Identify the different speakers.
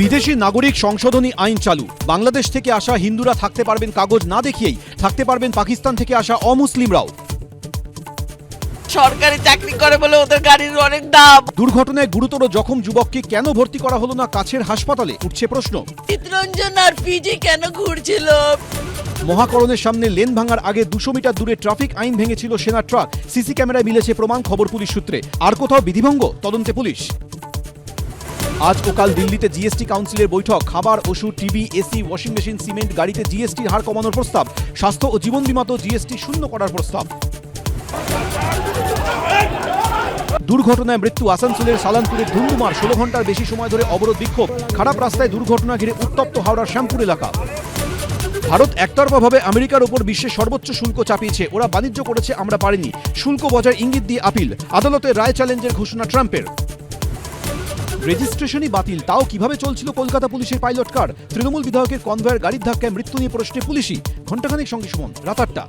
Speaker 1: বিদেশি নাগরিক সংশোধনী আইন চালু। বাংলাদেশ থেকে আসা হিন্দুরা থাকতে পারবেন কাগজ না দেখিয়েই থাকতে পারবেন পাকিস্তান থেকে আসা অমুসলিমরাও।
Speaker 2: সরকারি চাকরি করে বলে ওদের গাড়ির অনেক দাম।
Speaker 1: দুর্ঘটনায় গুরুতর জখম যুবককে কেন ভর্তি করা হলো না কাছের হাসপাতালে? উঠছে প্রশ্ন।
Speaker 2: চিত্রঞ্জন আর পিজি কেন ঘুরছিল?
Speaker 1: মহাকরণের সামনে লেন ভাঙার আগে দুশো মিটার দূরে ট্রাফিক আইন ভেঙেছিল সেনা ট্রাক। সিসি ক্যামেরায় মিলেছে প্রমাণ খবর পুলিশ সূত্রে। আর কোথাও বিধিভঙ্গ? তদন্তে পুলিশ। আজ ও কাল দিল্লিতে জিএসটি কাউন্সিলের বৈঠক। খাবার, ওষুধ, TV, AC, washing machine, cement, গাড়িতে জিএসটির হার কমানোর প্রস্তাব। স্বাস্থ্য ও জীবন বিমাতেও জিএসটি শূন্য করার প্রস্তাব। দুর্ঘটনায় মৃত্যু আসানসোলের সালানপুরের ধুমধুমার ষোলো ঘণ্টার বেশি সময় ধরে অবরোধ বিক্ষোভ। খারাপ রাস্তায় দুর্ঘটনা ঘিরে উত্তপ্ত হাওড়ার শ্যামপুর এলাকা। ভারত একতরফাভাবে আমেরিকার উপর বিশ্বের সর্বোচ্চ শুল্ক চাপিয়েছে। ওরা বাণিজ্য করেছে, আমরা পারিনি। শুল্ক বজায় ইঙ্গিত দিয়ে আপিল। আদালতের রায় চ্যালেঞ্জের ঘোষণা ট্রাম্পের। রেজিস্ট্রেশনই বাতিল। তাও কীভাবে চলছিল কলকাতা পুলিশের পাইলট কার? তৃণমূল বিধায়কের কনভয়ের গাড়ির ধাক্কায় মৃত্যু নিয়ে প্রশ্নে পুলিশই। ঘণ্টাখানেক সঙ্গে সুমন, রাত আটটা।